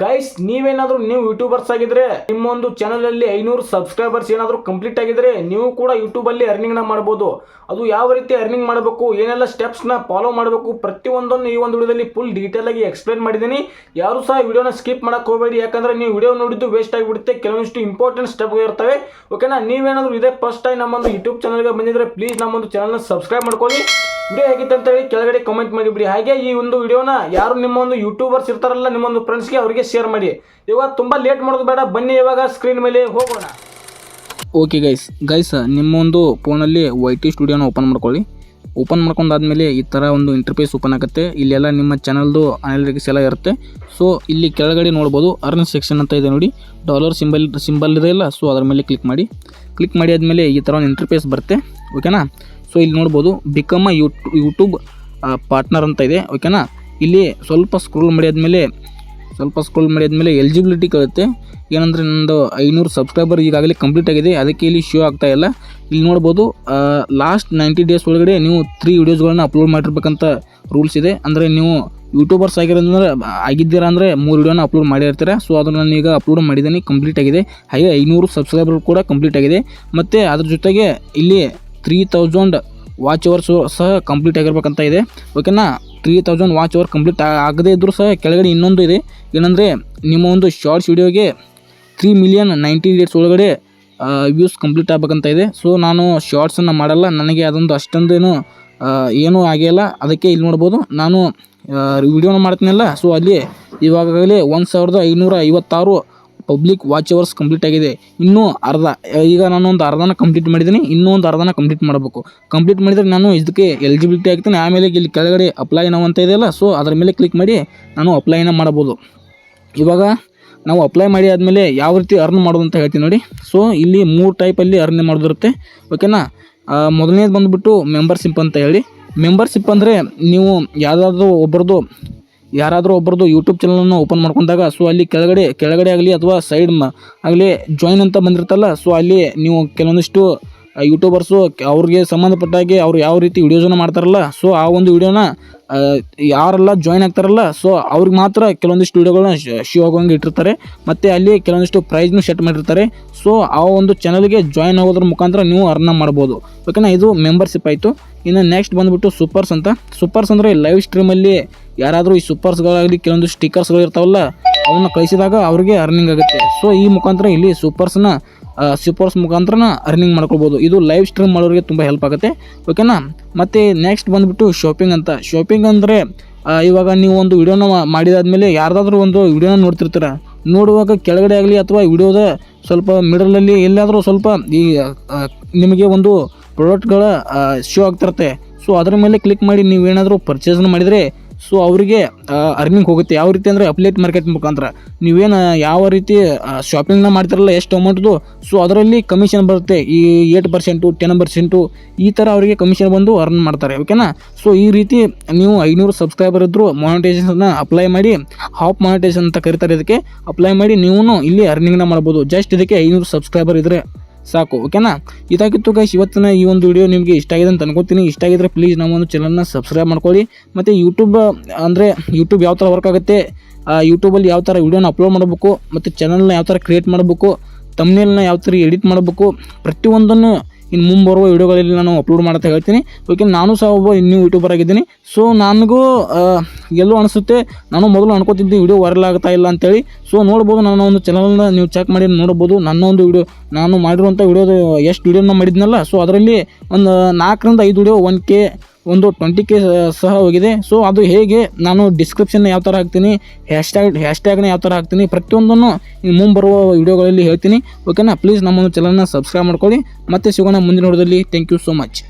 Guys ನೀವೇನಾದ್ರೂ ನೀವು YouTubers ಆಗಿದ್ರೆ ನಿಮ್ಮ ಒಂದು ಚಾನಲ್ ಅಲ್ಲಿ ಐನೂರು ಸಬ್ಸ್ಕ್ರೈಬರ್ಸ್ ಏನಾದರೂ ಕಂಪ್ಲೀಟ್ ಆಗಿದ್ರೆ, ನೀವು ಕೂಡ ಯೂಟ್ಯೂಬ್ ಅಲ್ಲಿ ಅರ್ನಿಂಗ್ನ ಮಾಡಬಹುದು ಅದು ಯಾವ ರೀತಿ ಅರ್ನಿಂಗ್ ಮಾಡಬೇಕು, ಏನೆಲ್ಲ ಸ್ಟೆಪ್ಸ್ನ ಫಾಲೋ ಮಾಡಬೇಕು, ಪ್ರತಿಯೊಂದನ್ನು ಈ ಒಂದು ವಿಡಿಯೋದಲ್ಲಿ ಫುಲ್ ಡೀಟೇಲ್ ಆಗಿ ಎಕ್ಸ್ಪ್ಲೈನ್ ಮಾಡಿದ್ದೀನಿ. ಯಾರು ಸಹ ವಿಡಿಯೋನ ಸ್ಕಿಪ್ ಮಾಡಕ್ ಹೋಗಬೇಡಿ, ಯಾಕಂದ್ರೆ ನೀವು ವಿಡಿಯೋ ನೋಡಿದ್ದು ವೇಸ್ಟ್ ಆಗಿಬಿಡುತ್ತೆ. ಕೆಲವೊಂದಿಷ್ಟು ಇಂಪಾರ್ಟೆಂಟ್ ಸ್ಟೆಪ್ ಇರ್ತವೆ. ಓಕೆನಾ ನೀವೇನಾದ್ರೂ ಇದೇ ಫಸ್ಟ್ ಟೈಮ್ ನಮ್ಮೊಂದು ಯೂಟ್ಯೂಬ್ ಚಾನಲ್ಗೆ ಬಂದಿದ್ರೆ ಪ್ಲೀಸ್ ನಮ್ಮೊಂದು ಚಾನಲ್ನ ಸಬ್ಸ್ಕ್ರೈಬ್ ಮಾಡ್ಕೊಳ್ಳಿ. ವಿಡಿಯೋ ಹೇಗಿತ್ತು ಅಂತ ಹೇಳಿ ಕೆಳಗಡೆ ಕಮೆಂಟ್ ಮಾಡಿಬಿಡಿ ಹಾಗೆ ಈ ಒಂದು ವಿಡಿಯೋನ ಯಾರು ನಿಮ್ಮ ಒಂದು ಯೂಟ್ಯೂಬರ್ಸ್ ಇರ್ತಾರಲ್ಲ ನಿಮ್ಮೊಂದು ಫ್ರೆಂಡ್ಸ್ಗೆ ಅವರಿಗೆ ಶೇರ್ ಮಾಡಿ. ಇವಾಗ ತುಂಬ ಲೇಟ್ ಮಾಡೋದು ಬೇಡ, ಬನ್ನಿ ಇವಾಗ ಸ್ಕ್ರೀನ್ ಮೇಲೆ ಹೋಗೋಣ. ಓಕೆ ಗೈಸ್ ಗೈಸ್ ನಿಮ್ಮ ಒಂದು ಫೋನಲ್ಲಿ ವೈ ಟಿ ಸ್ಟುಡಿಯೋನ ಓಪನ್ ಮಾಡ್ಕೊಳ್ಳಿ. ಓಪನ್ ಮಾಡ್ಕೊಂಡಾದ್ಮೇಲೆ ಈ ಥರ ಒಂದು ಇಂಟರ್ಫೇಸ್ ಓಪನ್ ಆಗುತ್ತೆ. ಇಲ್ಲೆಲ್ಲ ನಿಮ್ಮ ಚಾನಲ್ದು ಅನಾಲಿಟಿಕ್ಸ್ ಎಲ್ಲ ಇರುತ್ತೆ. ಸೊ ಇಲ್ಲಿ ಕೆಳಗಡೆ ನೋಡ್ಬೋದು ಅರ್ನ್ ಸೆಕ್ಷನ್ ಅಂತ ಇದೆ ನೋಡಿ. ಡಾಲರ್ ಸಿಂಬಲ್ ಸಿಂಬಲ್ ಇದೆ ಇಲ್ಲ ಸೊ ಅದ್ರ ಮೇಲೆ ಕ್ಲಿಕ್ ಮಾಡಿ. ಕ್ಲಿಕ್ ಮಾಡಿ ಆದಮೇಲೆ ಈ ಥರ ಒಂದು ಇಂಟರ್ಫೇಸ್ ಬರುತ್ತೆ. ಓಕೆನಾ ಸೊ ಇಲ್ಲಿ ನೋಡ್ಬೋದು ಬಿಕಮ್ ಯೂ ಯೂಟ್ ಯೂಟ್ಯೂಬ್ ಪಾರ್ಟ್ನರ್ ಅಂತ ಇದೆ ಓಕೆನಾ ಇಲ್ಲಿ ಸ್ವಲ್ಪ ಸ್ಕ್ರೋಲ್ ಮಾಡಿ ಆದಮೇಲೆ ಸ್ವಲ್ಪ ಸ್ಕ್ರೋಲ್ ಮಾಡಿದ್ಮೇಲೆ ಎಲಿಜಿಬಿಲಿಟಿ ಕಳುತ್ತೆ. ಏನಂದರೆ ನಂದು ಐನೂರು ಸಬ್ಸ್ಕ್ರೈಬರ್ ಈಗಾಗಲೇ ಕಂಪ್ಲೀಟ್ ಆಗಿದೆ, ಅದಕ್ಕೆ ಇಲ್ಲಿ ಶೋ ಆಗ್ತಾ ಇಲ್ಲ. ಇಲ್ಲಿ ನೋಡ್ಬೋದು ಲಾಸ್ಟ್ ನೈಂಟಿ ಡೇಸ್ ಒಳಗಡೆ ನೀವು ತ್ರೀ ವೀಡಿಯೋಸ್ಗಳನ್ನ ಅಪ್ಲೋಡ್ ಮಾಡಿರ್ಬೇಕಂತ ರೂಲ್ಸ್ ಇದೆ. ಅಂದರೆ ನೀವು ಯೂಟ್ಯೂಬರ್ಸ್ ಆಗಿರೋದಂದ್ರೆ ಆಗಿದ್ದೀರಾ ಅಂದರೆ ಮೂರು ವೀಡಿಯೋನ ಅಪ್ಲೋಡ್ ಮಾಡಿರ್ತೀರ. ಸೊ ಅದನ್ನು ನಾನು ಈಗ ಅಪ್ಲೋಡ್ ಮಾಡಿದ್ದೀನಿ ಕಂಪ್ಲೀಟ್ ಆಗಿದೆ. ಹಾಗೆ ಐನೂರು ಸಬ್ಸ್ಕ್ರೈಬರ್ ಕೂಡ ಕಂಪ್ಲೀಟ್ ಆಗಿದೆ. ಮತ್ತು ಅದ್ರ ಜೊತೆಗೆ ಇಲ್ಲಿ ತ್ರೀ ತೌಸಂಡ್ ವಾಚ್ ಅವರ್ಸು ಸಹ ಕಂಪ್ಲೀಟ್ ಆಗಿರ್ಬೇಕಂತ ಇದೆ. ಓಕೆನಾ three thousand watch hour complete ಆಗದೇ ಇದ್ದರೂ ಸಹ ಕೆಳಗಡೆ ಇನ್ನೊಂದು ಇದೆ. ಏನಂದರೆ, ನಿಮ್ಮ ಒಂದು ಶಾರ್ಟ್ಸ್ ವಿಡಿಯೋಗೆ ತ್ರೀ ಮಿಲಿಯನ್ ನೈಂಟಿ ಡೇಟ್ಸ್ ಒಳಗಡೆ ವ್ಯೂಸ್ ಕಂಪ್ಲೀಟ್ ಆಗಬೇಕಂತ ಇದೆ. ಸೊ ನಾನು ಶಾರ್ಟ್ಸನ್ನು ಮಾಡಲ್ಲ. ನನಗೆ ಅದೊಂದು ಅಷ್ಟೊಂದೇನು ಏನೂ ಆಗಿಲ್ಲ ಅದಕ್ಕೆ ಇಲ್ಲಿ ನೋಡ್ಬೋದು, ನಾನು ವಿಡಿಯೋನ ಮಾಡ್ತೀನಲ್ಲ. ಸೊ ಅಲ್ಲಿ ಇವಾಗಲೇ ಒಂದು ಸಾವಿರದ ಐನೂರ ಐವತ್ತಾರು ಪಬ್ಲಿಕ್ ವಾಚ್ ಅವರ್ಸ್ ಕಂಪ್ಲೀಟ್ ಆಗಿದೆ. ಇನ್ನೂ ಅರ್ಧ, ಈಗ ನಾನು ಒಂದು ಅರ್ಧನ ಕಂಪ್ಲೀಟ್ ಮಾಡಿದ್ದೀನಿ, ಇನ್ನೂ ಒಂದು ಅರ್ಧನ ಕಂಪ್ಲೀಟ್ ಮಾಡಬೇಕು. ಕಂಪ್ಲೀಟ್ ಮಾಡಿದರೆ ನಾನು ಇದಕ್ಕೆ ಎಲಿಜಿಬಿಲಿಟಿ ಆಗ್ತೀನಿ, ಆಮೇಲೆ ಇಲ್ಲಿ ಕೆಳಗಡೆ ಅಪ್ಲೈ ನಾವು ಅಂತ ಇದೆಯಲ್ಲ ಸೊ ಅದರ ಮೇಲೆ ಕ್ಲಿಕ್ ಮಾಡಿ ನಾನು ಅಪ್ಲೈನ ಮಾಡ್ಬೋದು. ಇವಾಗ ನಾವು ಅಪ್ಲೈ ಮಾಡಿ ಆದಮೇಲೆ ಯಾವ ರೀತಿ ಅರ್ನ್ ಮಾಡೋದು ಅಂತ ಹೇಳ್ತೀನಿ ನೋಡಿ. ಸೊ ಇಲ್ಲಿ ಮೂರು ಟೈಪಲ್ಲಿ ಅರ್ನ್ ಮಾಡೋದಿರುತ್ತೆ. ಓಕೆನಾ ಮೊದಲನೇದು ಬಂದುಬಿಟ್ಟು ಮೆಂಬರ್ಶಿಪ್ ಅಂತ ಹೇಳಿ. ಮೆಂಬರ್ಶಿಪ್ ಅಂದರೆ ನೀವು ಯಾವುದಾದ್ರೂ ಒಬ್ಬರದು ಯಾರಾದರೂ ಒಬ್ಬರದು ಯೂಟ್ಯೂಬ್ ಚಾನಲನ್ನು ಓಪನ್ ಮಾಡ್ಕೊಂಡಾಗ ಸೊ ಅಲ್ಲಿ ಕೆಳಗಡೆ ಕೆಳಗಡೆ ಆಗಲಿ ಅಥವಾ ಸೈಡ್ ಮ ಆಗಲಿ ಜಾಯಿನ್ ಅಂತ ಬಂದಿರ್ತಲ್ಲ ಸೊ ಅಲ್ಲಿ ನೀವು ಕೆಲವೊಂದಿಷ್ಟು ಯೂಟ್ಯೂಬರ್ಸು ಅವ್ರಿಗೆ ಸಂಬಂಧಪಟ್ಟ ಹಾಗೆ ಅವ್ರು ಯಾವ ರೀತಿ ವಿಡಿಯೋಸನ್ನು ಮಾಡ್ತಾರಲ್ಲ ಸೊ ಆ ಒಂದು ವಿಡಿಯೋನ ಯಾರೆಲ್ಲ ಜಾಯ್ನ್ ಆಗ್ತಾರಲ್ಲ ಸೊ ಅವ್ರಿಗೆ ಮಾತ್ರ ಕೆಲವೊಂದಿಷ್ಟು ವಿಡಿಯೋಗಳನ್ನ ಶೋ ಆಗೋಂಗೆ ಇಟ್ಟಿರ್ತಾರೆ, ಮತ್ತು ಅಲ್ಲಿ ಕೆಲವೊಂದಿಷ್ಟು ಪ್ರೈಸ್ನು ಸೆಟ್ ಮಾಡಿರ್ತಾರೆ ಸೊ ಆ ಒಂದು ಚಾನಲ್ಗೆ ಜಾಯ್ನ್ ಆಗೋದ್ರ ಮುಖಾಂತರ ನೀವು ಅರ್ನ ಮಾಡ್ಬೋದು. ಓಕೆನಾ ಇದು ಮೆಂಬರ್ಶಿಪ್ ಆಯಿತು. ಇನ್ನು ನೆಕ್ಸ್ಟ್ ಬಂದುಬಿಟ್ಟು ಸೂಪರ್ಸ್ ಅಂತ. ಸೂಪರ್ಸ್ ಅಂದರೆ ಲೈವ್ ಸ್ಟ್ರೀಮಲ್ಲಿ ಯಾರಾದರೂ ಈ ಸೂಪರ್ಸ್ಗಳಾಗಲಿ ಕೆಲವೊಂದು ಸ್ಟಿಕ್ಕರ್ಸ್ಗಳು ಇರ್ತಾವಲ್ಲ, ಅವನ್ನ ಕಳಿಸಿದಾಗ ಅವ್ರಿಗೆ ಅರ್ನಿಂಗ್ ಆಗುತ್ತೆ. ಸೊ ಈ ಮುಖಾಂತರ ಇಲ್ಲಿ ಸೂಪರ್ಸ್ನ ಸೂಪರ್ಸ್ ಮುಖಾಂತರ ಅರ್ನಿಂಗ್ ಮಾಡ್ಕೊಳ್ಬೋದು. ಇದು ಲೈವ್ ಸ್ಟ್ರೀಮ್ ಮಾಡೋರಿಗೆ ತುಂಬ ಹೆಲ್ಪ್ ಆಗುತ್ತೆ. ಓಕೆನಾ ಮತ್ತು ನೆಕ್ಸ್ಟ್ ಬಂದುಬಿಟ್ಟು ಶಾಪಿಂಗ್ ಅಂತ. ಶಾಪಿಂಗ್ ಅಂದರೆ ಇವಾಗ ನೀವು ಒಂದು ವಿಡಿಯೋನ ಮಾಡಿದಾದ್ಮೇಲೆ ಯಾರ್ದಾದ್ರೂ ಒಂದು ವಿಡಿಯೋನ ನೋಡ್ತಿರ್ತೀರ. ನೋಡುವಾಗ ಕೆಳಗಡೆ ಆಗಲಿ ಅಥವಾ ವಿಡಿಯೋದ ಸ್ವಲ್ಪ ಮಿಡಲಲ್ಲಿ ಎಲ್ಲಾದರೂ ಸ್ವಲ್ಪ ಈ ನಿಮಗೆ ಒಂದು ಪ್ರಾಡಕ್ಟ್ಗಳ ಶೋ ಆಗ್ತಿರುತ್ತೆ. ಸೊ ಅದರ ಮೇಲೆ ಕ್ಲಿಕ್ ಮಾಡಿ ನೀವೇನಾದರೂ ಪರ್ಚೇಸ್ನ ಮಾಡಿದರೆ ಸೊ ಅವರಿಗೆ ಅರ್ನಿಂಗ್ ಹೋಗುತ್ತೆ. ಯಾವ ರೀತಿ ಅಂದರೆ ಅಪ್ಲೇಟ್ ಮಾರ್ಕೆಟ್ ಮುಖಾಂತರ. ನೀವೇನು ಯಾವ ರೀತಿ ಶಾಪಿಂಗ್ನ ಮಾಡ್ತಿರಲ್ಲ, ಎಷ್ಟು ಅಮೌಂಟ್ದು ಸೊ ಅದರಲ್ಲಿ ಕಮಿಷನ್ ಬರುತ್ತೆ. ಈ ಏಟ್ ಪರ್ಸೆಂಟು ಟೆನ್ ಪರ್ಸೆಂಟು ಈ ಥರ ಅವರಿಗೆ ಕಮಿಷನ್ ಬಂದು ಅರ್ನ್ ಮಾಡ್ತಾರೆ ಓಕೆನಾ ಸೊ ಈ ರೀತಿ ನೀವು ಐನೂರು ಸಬ್ಸ್ಕ್ರೈಬರ್ ಇದ್ದರೂ ಮಾನಿಟೈಸೇಷನ್ನ ಅಪ್ಲೈ ಮಾಡಿ ಹಾಫ್ ಮಾನಿಟೈಸೇಷನ್ ಅಂತ ಕರಿತಾರೆ ಇದಕ್ಕೆ ಅಪ್ಲೈ ಮಾಡಿ ನೀವು ಇಲ್ಲಿ ಅರ್ನಿಂಗ್ನ ಮಾಡ್ಬೋದು. ಜಸ್ಟ್ ಇದಕ್ಕೆ ಐನೂರು ಸಬ್ಸ್ಕ್ರೈಬರ್ ಇದ್ದರೆ ಸಾಕು ಓಕೆನಾ ಇದಾಗಿತ್ತು ಗೈಸ್ ಇವತ್ತಿನ ಈ ಒಂದು ವಿಡಿಯೋ ನಿಮಗೆ ಇಷ್ಟ ಆಗಿದೆ ಅಂತ ಅನ್ಕೋತೀನಿ. ಇಷ್ಟ ಆಗಿದ್ರೆ ಪ್ಲೀಸ್ ನಮ್ಮ ಒಂದು ಚಾನಲ್ನ ಸಬ್ಸ್ಕ್ರೈಬ್ ಮಾಡ್ಕೊಳ್ಳಿ. ಮತ್ತು ಯೂಟ್ಯೂಬ್ ಅಂದರೆ ಯೂಟ್ಯೂಬ್ ಯಾವ ಥರ ವರ್ಕ್ ಆಗುತ್ತೆ ಯೂಟ್ಯೂಬಲ್ಲಿ ಯಾವ ಥರ ವಿಡಿಯೋನ ಅಪ್ಲೋಡ್ ಮಾಡಬೇಕು, ಮತ್ತು ಚಾನಲ್ನ ಯಾವ ಥರ ಕ್ರಿಯೇಟ್ ಮಾಡಬೇಕು ತಮ್ನೇಲ್ನ ಯಾವ ಥರ ಎಡಿಟ್ ಮಾಡಬೇಕು, ಪ್ರತಿಯೊಂದನ್ನು ಇನ್ನು ಮುಂಬರುವ ವಿಡಿಯೋಗಳಲ್ಲಿ ನಾನು ಅಪ್ಲೋಡ್ ಮಾಡ್ತಾ ಹೇಳ್ತೀನಿ. ಓಕೆ ನಾನು ಸಹ ಒಬ್ಬ ಇನ್ನೂ ಯೂಟ್ಯೂಬರ್ ಆಗಿದ್ದೀನಿ. ಸೊ ನನಗೂ ಎಲ್ಲೂ ಅನಿಸುತ್ತೆ, ನಾನು ಮೊದಲು ಅನ್ಕೋತಿದ್ದೆ ವಿಡಿಯೋ ವೈರಲ್ ಆಗ್ತಾ ಇಲ್ಲ ಅಂತೇಳಿ. ಸೊ ನೋಡ್ಬೋದು ನನ್ನ ಒಂದು ಚಾನಲ್ನ ನೀವು ಚೆಕ್ ಮಾಡಿ ನೋಡ್ಬೋದು. ನನ್ನ ಒಂದು ವಿಡಿಯೋ ನಾನು ಮಾಡಿರುವಂಥ ವಿಡಿಯೋದ ಎಷ್ಟು ವೀಡಿಯೋನ ಮಾಡಿದ್ನಲ್ಲ ಸೊ ಅದರಲ್ಲಿ ಒಂದು ನಾಲ್ಕರಿಂದ ಐದು ವಿಡಿಯೋ ಒನ್ ಕೆ ಒಂದು ಟ್ವೆಂಟಿ ಕೆ ಸಹ ಹೋಗಿದೆ. ಸೊ ಅದು ಹೇಗೆ ನಾನು ಡಿಸ್ಕ್ರಿಪ್ಷನ್ ಯಾವ ಥರ ಹಾಕ್ತೀನಿ ಹ್ಯಾಶ್ಟ್ಯಾಗ್ ಹ್ಯಾಶ್ಟ್ಯಾಗ್ನ ಯಾವ ಥರ ಹಾಕ್ತೀನಿ, ಪ್ರತಿಯೊಂದನ್ನು ಮುಂಬರುವ ವಿಡಿಯೋಗಳಲ್ಲಿ ಹೇಳ್ತೀನಿ. ಓಕೆನಾ ಪ್ಲೀಸ್ ನಮ್ಮೊಂದು ಚಾನಲ್ನ ಸಬ್ಸ್ಕ್ರೈಬ್ ಮಾಡ್ಕೊಳ್ಳಿ. ಮತ್ತೆ ಸಿಗೋಣ ಮುಂದಿನ ವಿಡಿಯೋದಲ್ಲಿ ಥ್ಯಾಂಕ್ ಯು ಸೋ ಮಚ್